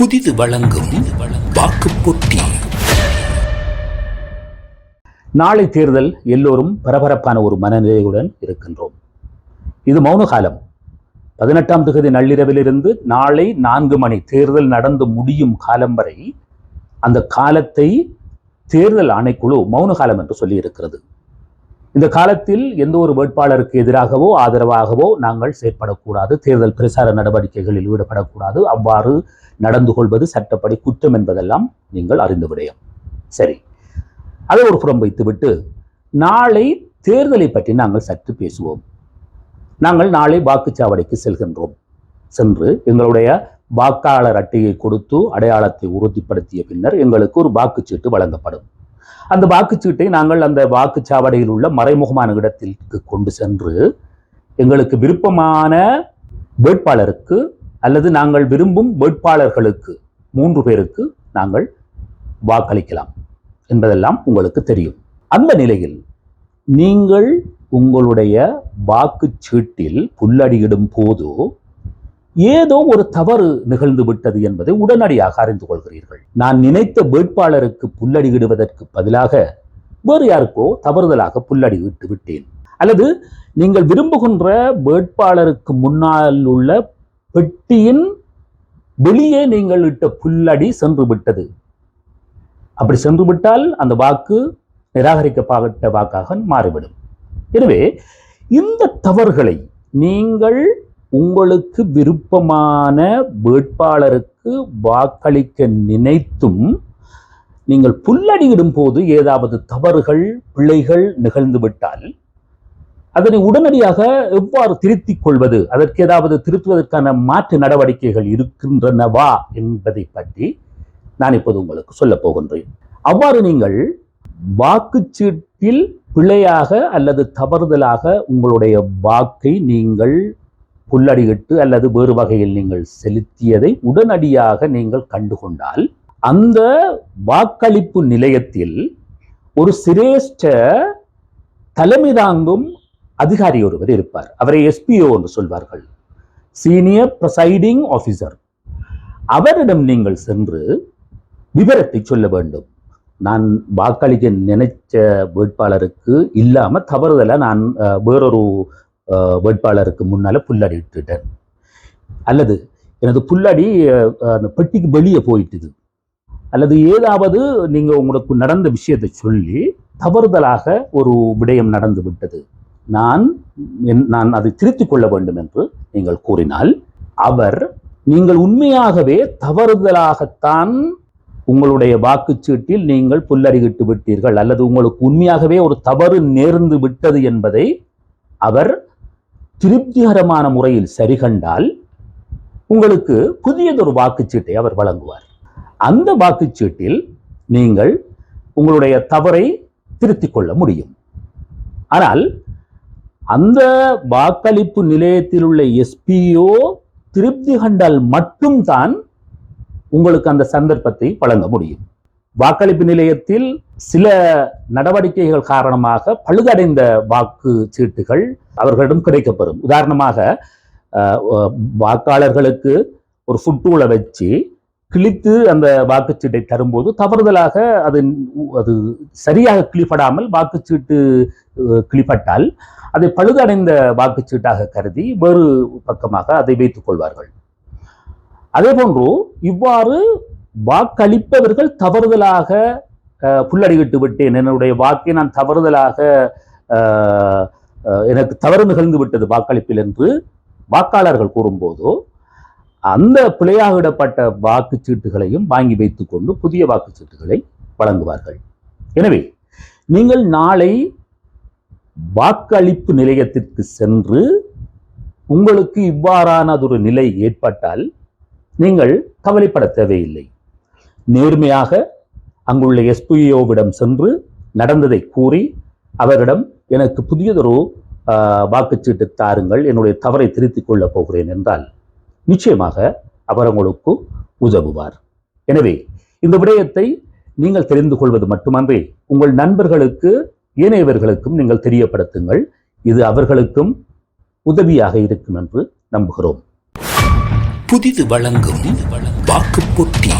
புதிது வழங்கும் வாக்கு நாளை தேர்தல் எல்லோரும் பரபரப்பான ஒரு மனநிலையுடன் இருக்கின்றோம். இது மௌன காலம் பதினெட்டாம் தொகுதி நள்ளிரவிலிருந்து நாளை நான்கு மணி தேர்தல் நடந்து முடியும் காலம் வரை அந்த காலத்தை தேர்தல் ஆணைக்குழு மௌன காலம் என்று சொல்லி இருக்கிறது இந்த காலத்தில் எந்த ஒரு வேட்பாளருக்கு எதிராகவோ ஆதரவாகவோ நாங்கள் செயற்படக்கூடாது. தேர்தல் பிரசார நடவடிக்கைகளில் ஈடுபடக்கூடாது. அவ்வாறு நடந்து கொள்வது சட்டப்படி குற்றம் என்பதெல்லாம் நீங்கள் அறிந்து விடயம். சரி. அதை ஒரு புறம் வைத்துவிட்டு நாளை தேர்தலை பற்றி நாங்கள் சற்று பேசுவோம். நாங்கள் நாளை வாக்குச்சாவடிக்கு செல்கின்றோம். சென்று எங்களுடைய வாக்காளர் அட்டையை கொடுத்து அடையாளத்தை உறுதிப்படுத்திய பின்னர் எங்களுக்கு ஒரு வாக்குச்சீட்டு வழங்கப்படும். அந்த வாக்குச்சீட்டை நாங்கள் அந்த வாக்குச்சாவடியில் உள்ள மறைமுகமான இடத்திற்கு கொண்டு சென்று எங்களுக்கு விருப்பமான வேட்பாளருக்கு அல்லது நாங்கள் விரும்பும் வேட்பாளர்களுக்கு மூன்று பேருக்கு நாங்கள் வாக்களிக்கலாம் என்பதெல்லாம் உங்களுக்கு தெரியும். அந்த நிலையில் நீங்கள் உங்களுடைய வாக்குச்சீட்டில் புல்லடியிடும் போது ஏதோ ஒரு தவறு நிகழ்ந்து விட்டது என்பதை உடனடியாக அறிந்து கொள்கிறீர்கள். நான் நினைத்த வேட்பாளருக்கு புல்லடியிடுவதற்கு பதிலாக வேறு யாருக்கோ தவறுதலாக புல்லடியிட்டு விட்டேன். அல்லது நீங்கள் விரும்புகின்ற வேட்பாளருக்கு முன்னால் உள்ள பெட்டியின் வெளியே நீங்கள் இட்ட புல்லடி சென்று விட்டது. அப்படி சென்று விட்டால் அந்த வாக்கு நிராகரிக்கப்பட்ட வாக்காக மாறிவிடும். எனவே இந்த தவறுகளை நீங்கள் உங்களுக்கு விருப்பமான வேட்பாளருக்கு வாக்களிக்க நினைத்தும் நீங்கள் புல்லடியிடும் போது ஏதாவது தவறுகள் பிழைகள் நிகழ்ந்துவிட்டால் அதனை உடனடியாக எவ்வாறு திருத்திக் கொள்வது? அதற்கு ஏதாவது திருத்துவதற்கான மாற்று நடவடிக்கைகள் இருக்கின்றனவா என்பதை பற்றி நான் இப்போது உங்களுக்கு சொல்லப் போகின்றேன். அவ்வாறு நீங்கள் வாக்குச்சீட்டில் பிழையாக அல்லது தவறுதலாக உங்களுடைய வாக்கை நீங்கள் புல்லடியிட்டு அல்லது வேறு வகையில் நீங்கள் செலுத்தியதை உடனடியாக நீங்கள் கண்டுகொண்டால் அந்த வாக்களிப்பு நிலையத்தில் ஒரு சிரேஷ்ட தலைமை தாங்கும் அதிகாரி ஒருவர் இருப்பார். அவரை எஸ்பிஓ என்று சொல்வார்கள். சீனியர் ப்ரசைடிங் ஆஃபீஸர் அவரிடம் நீங்கள் சென்று விவரத்தை சொல்ல வேண்டும். நான் வாக்களிக்க நினைச்ச வேட்பாளருக்கு இல்லாம தவறுதலா நான் அஹ், வேறொரு வேட்பாளருக்கு முன்னால புல்லடி விட்டுட்டேன். அல்லது எனது புல்லடி அந்த பெட்டிக்கு வெளியே போயிட்டுது. அல்லது ஏதாவது நீங்கள் உங்களுக்கு நடந்த விஷயத்தை சொல்லி தவறுதலாக ஒரு விடயம் நடந்து விட்டது. நான் என்- நான் அதை திருத்திக் கொள்ள வேண்டும் என்று நீங்கள் கூறினால் அவர் நீங்கள் உண்மையாகவே தவறுதலாகத்தான் உங்களுடைய வாக்குச்சீட்டில் நீங்கள் புல்லறிகிட்டு விட்டீர்கள். அல்லது உங்களுக்கு உண்மையாகவே ஒரு தவறு நேர்ந்து விட்டது என்பதை அவர் திருப்திகரமான முறையில் சரிகண்டால் உங்களுக்கு புதியதொரு வாக்குச்சீட்டை அவர் வழங்குவார். அந்த வாக்குச்சீட்டில் நீங்கள் உங்களுடைய தவறை திருத்திக் கொள்ள முடியும். ஆனால் அந்த வாக்களிப்பு நிலையத்தில் உள்ள எஸ்பிஓ திருப்தி கண்டால் மட்டும்தான் உங்களுக்கு அந்த சந்தர்ப்பத்தை வழங்க முடியும். வாக்களிப்பு நிலையத்தில் சில நடவடிக்கைகள் காரணமாக பழுதடைந்த வாக்கு சீட்டுகள் அவர்களிடம் கிடைக்கப்பெறும். உதாரணமாக வாக்காளர்களுக்கு ஒரு ஃபுட்டூலை வச்சு கிழித்து அந்த வாக்குச்சீட்டை தரும்போது தவறுதலாக அது அது சரியாக கிளிப்படாமல் வாக்குச்சீட்டு கிழிப்பட்டால் கிளிப்பட்டால் அதை பழுதடைந்த வாக்குச்சீட்டாக கருதி வேறு பக்கமாக அதை வைத்துக் கொள்வார்கள். அதே போன்று இவ்வாறு வாக்களிப்பவர்கள் தவறுதலாக அஹ், புல்லடிவிட்டு விட்டேன். என்னுடைய வாக்கை நான் தவறுதலாக எனக்கு தவறு நிகழ்ந்து விட்டது வாக்களிப்பில் என்று வாக்காளர்கள் கூறும்போதோ அந்த பிழையாகிடப்பட்ட வாக்குச்சீட்டுகளையும் வாங்கி வைத்துக்கொண்டு புதிய வாக்குச்சீட்டுகளை வழங்குவார்கள். எனவே நீங்கள் நாளை வாக்களிப்பு நிலையத்திற்கு சென்று உங்களுக்கு இவ்வாறானதொரு நிலை ஏற்பட்டால் நீங்கள் கவலைப்பட தேவையில்லை. நேர்மையாக அங்குள்ள எஸ்பிஓவிடம் சென்று நடந்ததை கூறி அவரிடம் எனக்கு புதியதொரு ஆஹ், வாக்குச்சீட்டு தாருங்கள். என்னுடைய தவறை திருத்திக் கொள்ளப் போகிறேன் என்றால் நிச்சயமாக அவர் உங்களுக்கு உதவுவார். எனவே இந்த விடயத்தை நீங்கள் தெரிந்து கொள்வது மட்டுமன்றி உங்கள் நண்பர்களுக்கு ஏனையவர்களுக்கும் நீங்கள் தெரியப்படுத்துங்கள். இது அவர்களுக்கும் உதவியாக இருக்கும் என்று நம்புகிறோம். புதிது வழங்கும் வாக்கு போட்டி.